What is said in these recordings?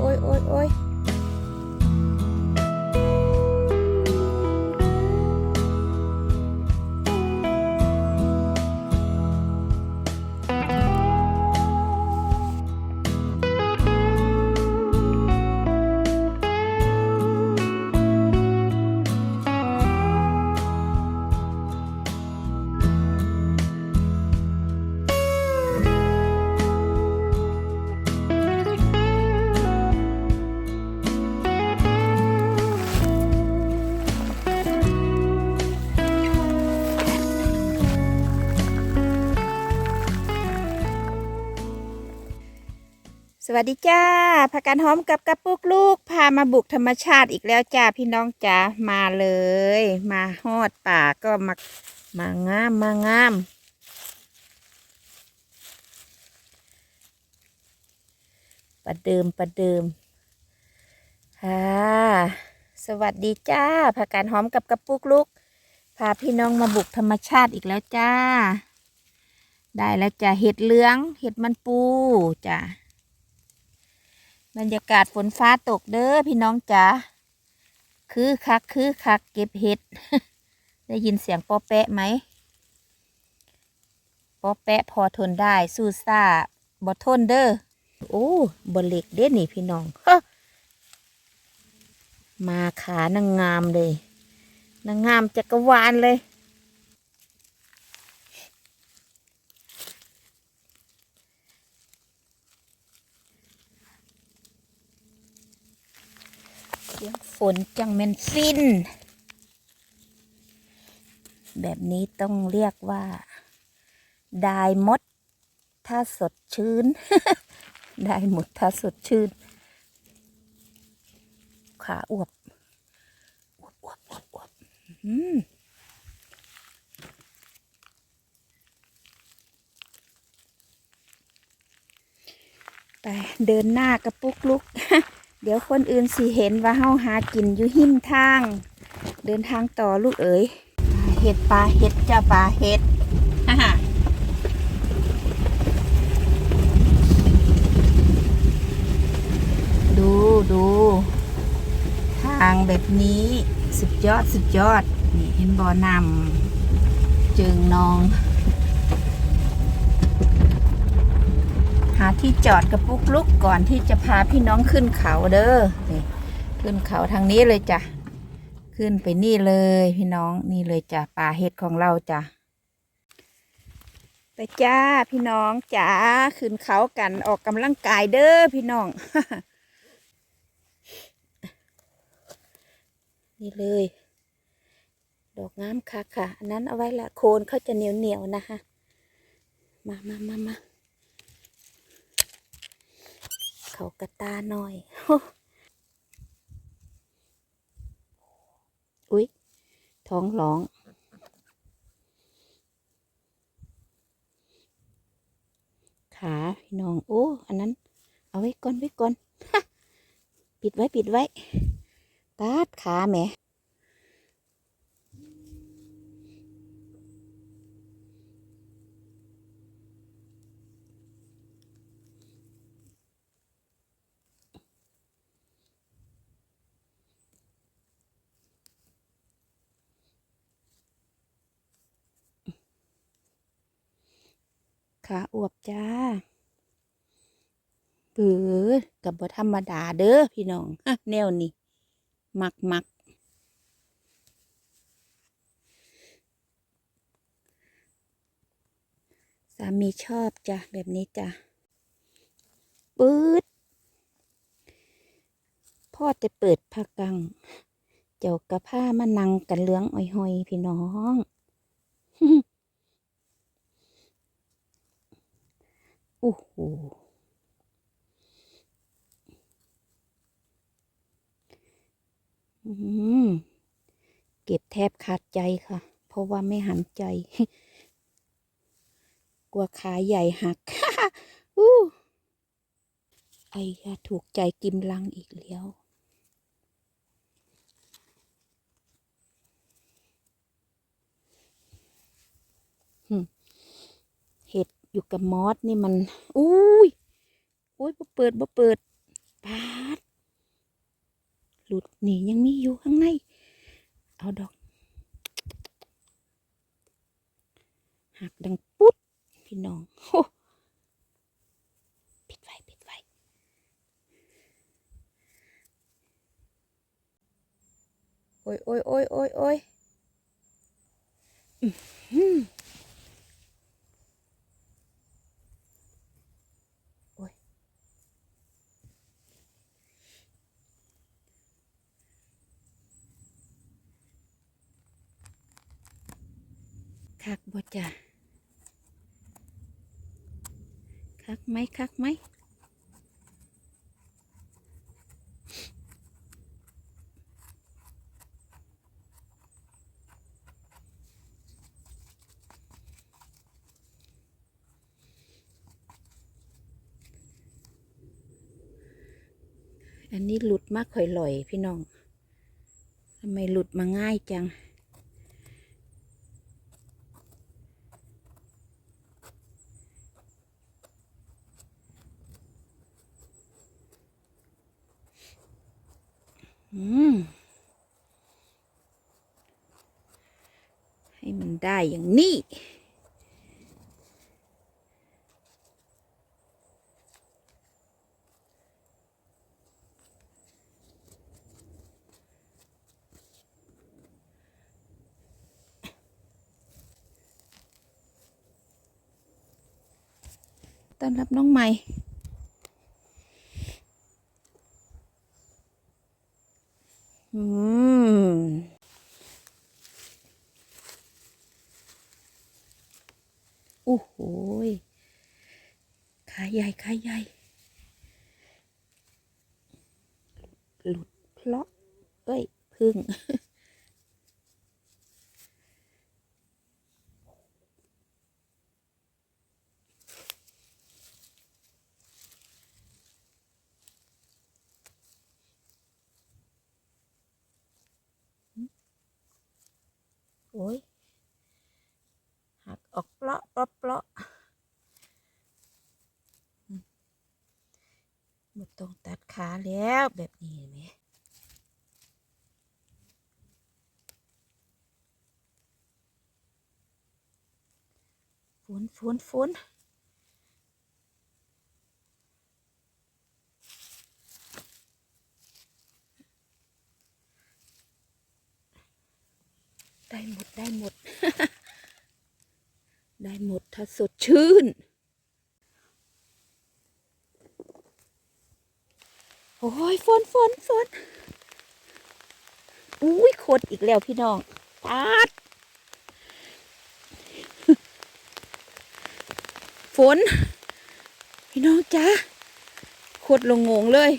โอ้ย วัสดีจ้าพากันหอมกับกระปุกลูก พามาบุกธรรมชาติอีกแล้วจ้าพี่น้องจ้ามาเลย มาฮอดป่าก็มามางามมางาม ประเดิมประเดิมค่ะสวัสดีจ้าพากันหอมกับกระปุกลูก พาพี่น้องมาบุกธรรมชาติอีกแล้วจ้า ได้แล้วจ้าเห็ดเหลือง เห็ดมันปูจ้า บรรยากาศฝนฟ้าตกเด้อพี่น้องจ๋าคือคักคือคักเก็บเห็ด ได้ยินเสียงปอแปะไหมปอแปะพอทนได้สู้ซ่าบ่ทนเด้อโอ้บนเล็กเด้นี่พี่น้องมาขานางงามเลยนางงามจักรวาลเลย สียงฝนจังแมนฟิน แบบนี้ต้องเรียกว่าได้หมด ถ้าสดชื่นได้หมดถ้าสดชื่น ขาอวบอวบอวบอวบอวบอืมไปเดินหน้ากระปุกลุก เดี๋ยวคนอื่นสิเห็นว่าเฮาหากินอยู่หิมทาง เดินทางต่อลูกเอ๋ยเห็ดปลาเห็ดจ้าปลาเห็ดฮ่าฮ่าดูดูทางแบบนี้สุดยอดสุดยอด นี่เห็นบ่อนำจึงนอง หาที่จอดกระปุกลุกก่อนที่จะพาพี่น้องขึ้นเขาเด้อนี่ขึ้นเขาทางนี้เลยจ้ะ ขึ้นไปนี่เลยพี่น้องนี่เลยจ้ะป่าเห็ดของเราจ้ะไปจ้าพี่น้องจ้าขึ้นเขากันออกกำลังกายเด้อพี่น้อง นี่เลย ดอกงามค่ะค่ะ อันนั้นเอาไว้ละโคนเขาจะเหนียวเหนียวนะคะ มามามามา เขากระตาหน่อย อุ๊ย ท้องร้อง ขาพี่น้อง โอ้ อันนั้น เอาไว้ก่อนไว้ก่อน ปิดไว้ปิดไว้ ตาดขาแหม ขาอวบจ้าเบือกับบ่ธรรมดาเด้อพี่น้องฮะแนวนี้มักมักสามีชอบจ้ะแบบนี้จ้ะปื๊ดพ่อจะเปิดผ้ากัง เจ้ากระผ้ามานังกันเลืองอ้อยหอยพี่น้อง โอ้โหเก็บแทบขาดใจค่ะ เพราะว่าไม่หันใจ กลัวขาใหญ่หักอู้ไอ้ยาถูกใจกิมลังอีกแล้ว เห็ด อยู่กับมอสนี่มันอุ้ยอุ้ยบ่เปิดบ่เปิดปาดหลุดนี่ยังมีอยู่ข้างใน เอาดอกหักดังปุ๊ด พี่น้องโอ้ปิดไฟปิดไฟโอ้ยโอ้ยโอ้ยโอ้ยโอ้ยอื้อหือโอ้ย คักบ่ จ้ะคักไหมคักไหมอันนี้หลุดมากข่อยลอยพี่น้องทำไมหลุดมาง่ายจัง อืมให้มันได้อย่างนี้ ต้อนรับน้องใหม่ อืมโอ้โหยขาใหญ่ขาใหญ่ หลุดเพราะเอ้ยพึ่ง โอ้ย หักออก เลาะเปลาะเปลาะอืมบ่ต้องตัดขาแล้วแบบนี้เห็นไหมฝนฝนฝนได้หมด ได้หมด ได้หมดถ้าสดชื่น โอ้ยฝนฝนฝนอุ้ยโคตรอีกแล้วพี่น้องปาดฝน พี่น้องจ้าโคตรลงงงเลย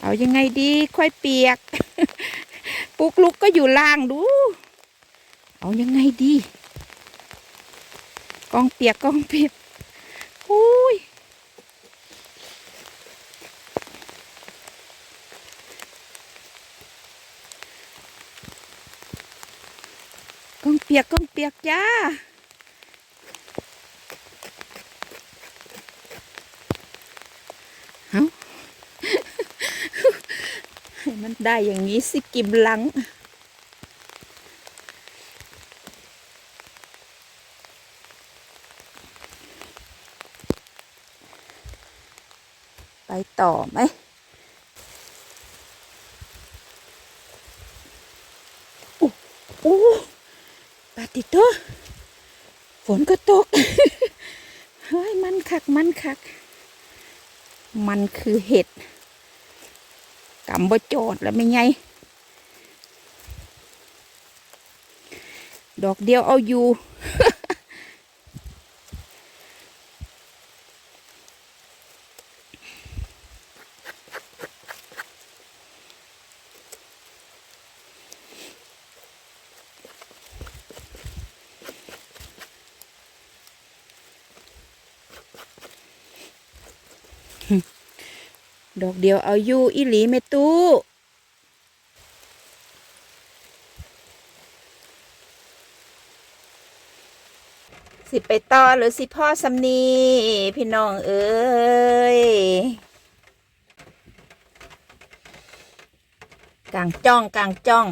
เอายังไงดี ค่อยเปียก ปุกลุกก็อยู่ล่างดู เอายังไงดี กองเปียกกองเปียกอุ้ยกองเปียกกองเปียกจ้า ให้มัน ได้อย่างนี้สิกิมลัง ไปต่อไหมอู้อู้ปาติโตฝนก็ตก เฮ้ย มันคัก มันคัก มันคือเห็ดำบ่โจดแล้วไม่ไงดอกเดียวเอาอยู่ ดอกเดียวเอาอยู่อีหลีเมตู้สิไปต่อหรือสิพ่อสำนีพี่น้องเอ้ยกางจ้องกางจ้อง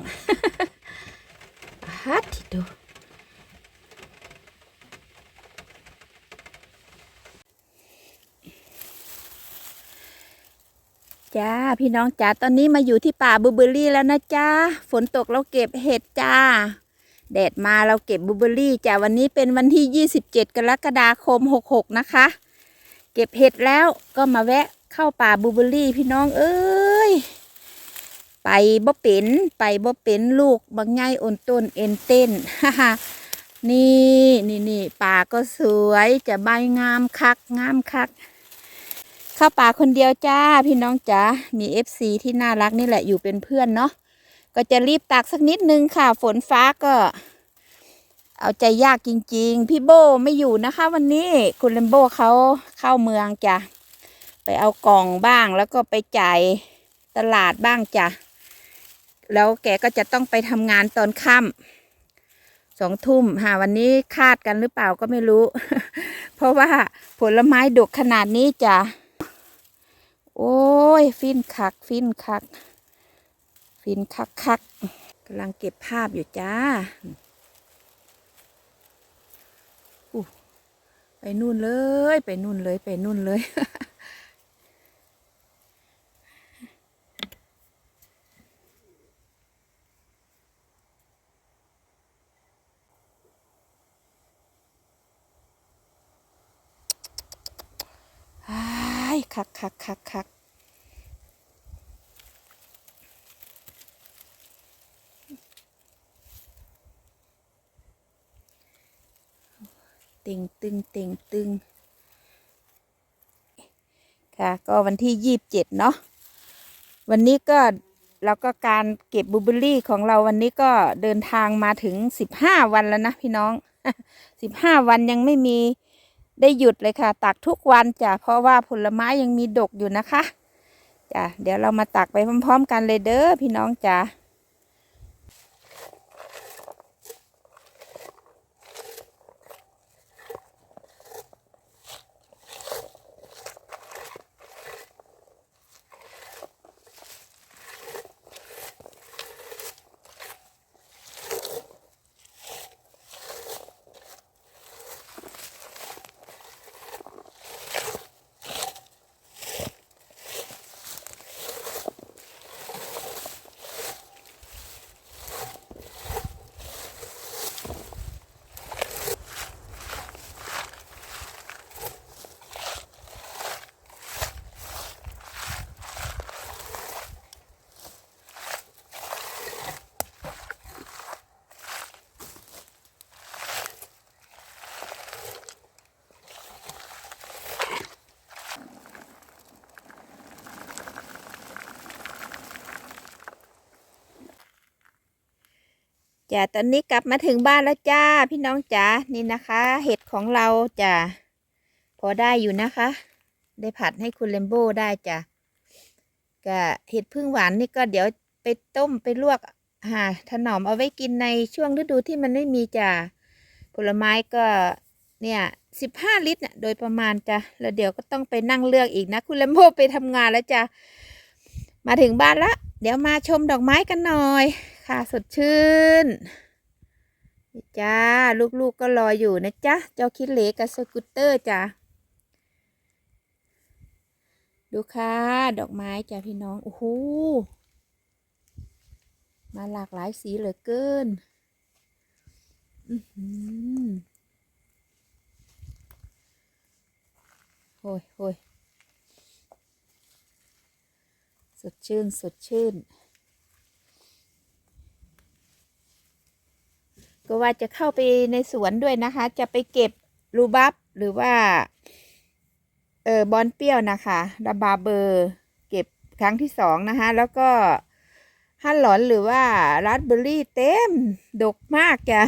ฮัดที่ดู จ้าพี่น้องจ๋าตอนนี้มาอยู่ที่ป่าบูเบอร์รี่แล้วนะจ้าฝนตกเราเก็บเห็ดจ้าแดดมาเราเก็บบูเบอร์รี่จ้าวันนี้เป็นวันที่ 27 กรกฎาคม 66 นะคะ เก็บเห็ดแล้วก็มาแวะเข้าป่าบูเบอร์รี่พี่น้องเอ้ยไปบ่เป็นไปบ่เป็นลูกบางไงอ่อนต้นเอ็นเต้นฮ่านี่นี่นี่ป่าก็สวยจะใบงามคักงามคัก เข้าป่าคนเดียวจ้าพี่น้องจ๋ามีเอฟซีที่น่ารักนี่แหละอยู่เป็นเพื่อนเนาะก็จะรีบตักสักนิดนึงค่ะ ฝนฟ้าก็ เอาใจยากจริง ๆ พี่โบไม่อยู่นะคะ วันนี้คุณเลมโบเขาเข้าเมืองจ้ะไปเอากล่องบ้างแล้วก็ไปจ่ายตลาดบ้างจ้ะแล้วแกก็จะต้องไปทำงานตอนค่ำสองทุ่มหาวันนี้คาดกันหรือเปล่าก็ไม่รู้ เพราะว่าผลไม้ดกขนาดนี้จ้ะ โอ้ย ฟินคัก ฟินคัก ฟินคักคักกำลังเก็บภาพอยู่จ้าอู้ไปนู่นเลย ไปนู่นเลย ไปนู่นเลย อ้าย คักคักคักคักติงตึงติงตึงค่ะ ก็วันที่ยี่สิบเจ็ดเนาะวันนี้ก็เราก็การเก็บบูเบอรี่ของเราวันนี้ก็เดินทางมาถึงสิบห้าวันแล้วนะพี่น้องสิบห้าวันยังไม่มี ได้หยุดเลยค่ะ ตักทุกวันจ้ะเพราะว่าผลไม้ยังมีดกอยู่นะคะจ้ะเดี๋ยวเรามาตักไปพร้อม ๆ กันเลยเด้อพี่น้องจ้ะ จ้ะตอนนี้กลับมาถึงบ้านแล้วจ้า พี่น้องจ๋านี่นะคะ เห็ดของเราจ้ะพอได้อยู่นะคะ ได้ผัดให้คุณเลมโบ้ได้จ้ะก็เห็ดพึ่งหวานนี่ก็เดี๋ยวไปต้มไปลวกหาถนอมเอาไว้กินในช่วงฤดูที่มันไม่มีจ้ะผลไม้ก็เนี่ยสิบห้าลิตรน่ะโดยประมาณจ้ะแล้วเดี๋ยวก็ต้องไปนั่งเลือกอีกนะ คุณเลมโบ้ไปทำงานแล้วจ้ะมาถึงบ้านละเดี๋ยวมาชมดอกไม้กันหน่อย ค่ะสดชื่นจ้า ลูกๆก็รออยู่นะจ๊ะ เจ้าคิดเหลกับสกูตเตอร์จ้ะ ดูค่ะ ดอกไม้จ้ะพี่น้อง โอ้โห มาหลากหลายสีเหลือเกิน อือหือโอ้ยโอ้ยสดชื่น สดชื่น ก็ว่าจะเข้าไปในสวนด้วยนะคะ จะไปเก็บรูบับหรือว่า เออบอนเปรี้ยวนะคะระบาเบอร์เก็บครั้งที่สองนะคะ แล้วก็ฮันหลอนหรือว่าราสเบอร์รี่เต็ม ดกมากจ้ะ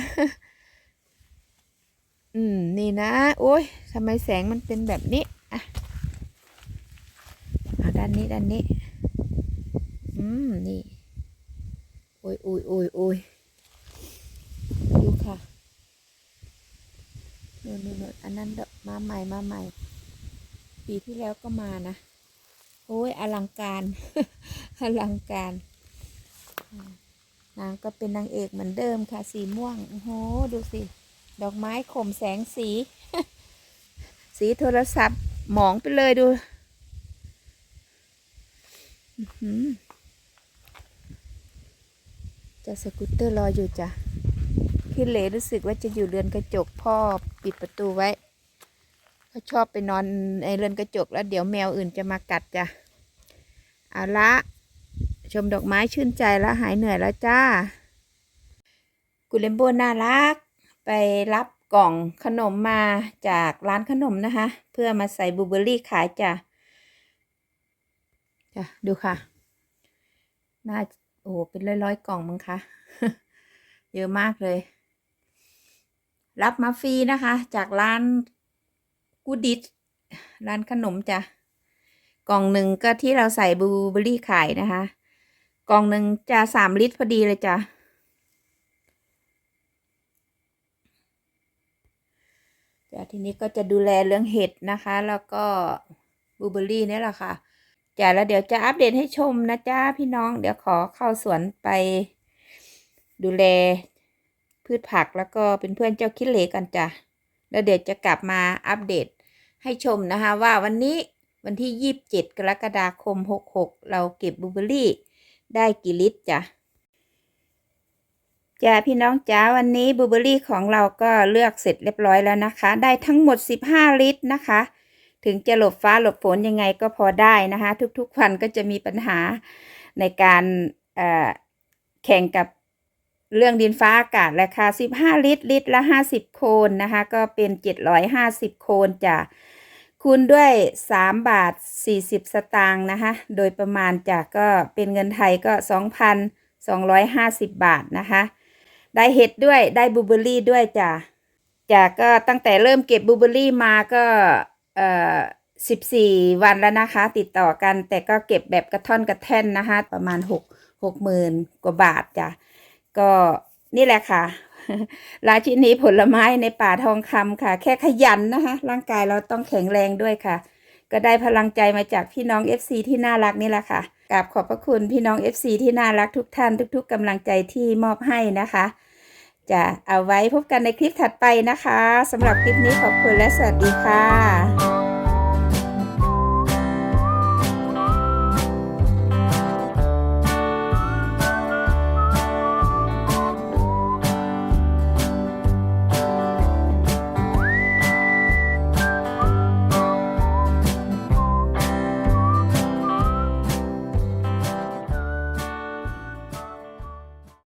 อืม นี่นะ โอ้ยทำไมแสงมันเป็นแบบนี้อะเอาด้านนี้ด้านนี้ อืม นี่ โอ้ยโอ้ยโอ้ยโอ้ย ดูค่ะนู่นนู่นอันนั้นดอกมาใหม่มาใหม่ ปีที่แล้วก็มานะ โอ้ยอลังการ อลังการ นางก็เป็นนางเอกเหมือนเดิมค่ะ สีม่วง โอ้โห ดูสิ ดอกไม้ข่มแสงสี สีโทรศัพท์ หมองไปเลยดูจะสกูตเตอร์รออยู่จ้ะ ขึ้นเหลรู้สึกว่าจะอยู่เรือนกระจกพ่อปิดประตูไว้เขาชอบไปนอนในเรือนกระจกแล้วเดี๋ยวแมวอื่นจะมากัดจ้ะเอาละชมดอกไม้ชื่นใจแล้วหายเหนื่อยแล้วจ้า กุเลมโบน่ารัก ไปรับกล่องขนมมาจากร้านขนมนะคะ เพื่อมาใส่บลูเบอรี่ขายจ้ะจ้ะดูค่ะ น่า โอ้ เป็นร้อยๆ กล่องมั้งคะ เยอะมากเลย รับมาฟรีนะคะ จากร้านกูดิตร้านขนมจ้ะกล่องหนึ่งก็ที่เราใส่บลูเบอรี่ขายนะคะ กล่องหนึ่งจะสามลิตรพอดีเลยจ้ะจ้ะทีนี้ก็จะดูแลเรื่องเห็ดนะคะ แล้วก็บลูเบอร์รี่นี่แหละค่ะจ้ะแล้วเดี๋ยวจะอัปเดตให้ชมนะจ้าพี่น้อง เดี๋ยวขอเข้าสวนไปดูแล พืชผักแล้วก็เป็นเพื่อนเจ้าคิดเลกันจ้ะแล้วเดี๋ยวจะกลับมาอัปเดตให้ชมนะคะว่าวันนี้วันที่ 27 กรกฎาคม 66 เราเก็บบลูเบอรี่ ได้กี่ลิตรจ้ะจ้าพี่น้องจ้าวันนี้บลูเบอรี่ของเราก็เลือกเสร็จเรียบร้อยแล้วนะคะ ได้ทั้งหมด 15 ลิตรนะคะ ถึงจะหลบฟ้าหลบฝนยังไงก็พอได้นะคะ ทุกๆวันก็จะมีปัญหาในการแข่งกับ เรื่องดินฟ้าอากาศราคา 15 ลิตร ลิตรละ 50 โคนนะคะ ก็เป็น 750 โคนจ้ะคูณด้วย 3 บาท 40 สตางค์นะคะ โดยประมาณจ้ะก็เป็นเงินไทยก็ 2,250 บาทนะคะ ได้เห็ดด้วยได้บูเบอรี่ด้วยจ้ะจ้ะก็ตั้งแต่เริ่มเก็บบูเบอร์รี่มาก็เอ่อสิบสี่วันแล้วนะคะ ติดต่อกันแต่ก็เก็บแบบกระท่อนกระแท่นนะคะ ประมาณหกหกหมื่นกว่าบาทจ้ะ ก็นี่แหละค่ะ ราชินีผลไม้ในป่าทองคำค่ะ แค่ขยันนะคะร่างกายเราต้องแข็งแรงด้วยค่ะ ก็ได้พลังใจมาจากพี่น้อง FC ที่น่ารักนี่แหละค่ะกราบขอบพระคุณพี่น้อง FC ที่น่ารักทุกท่านทุก ๆกำลังใจที่มอบให้นะคะ จะเอาไว้พบกันในคลิปถัดไปนะคะสำหรับคลิปนี้ขอบคุณและสวัสดีค่ะ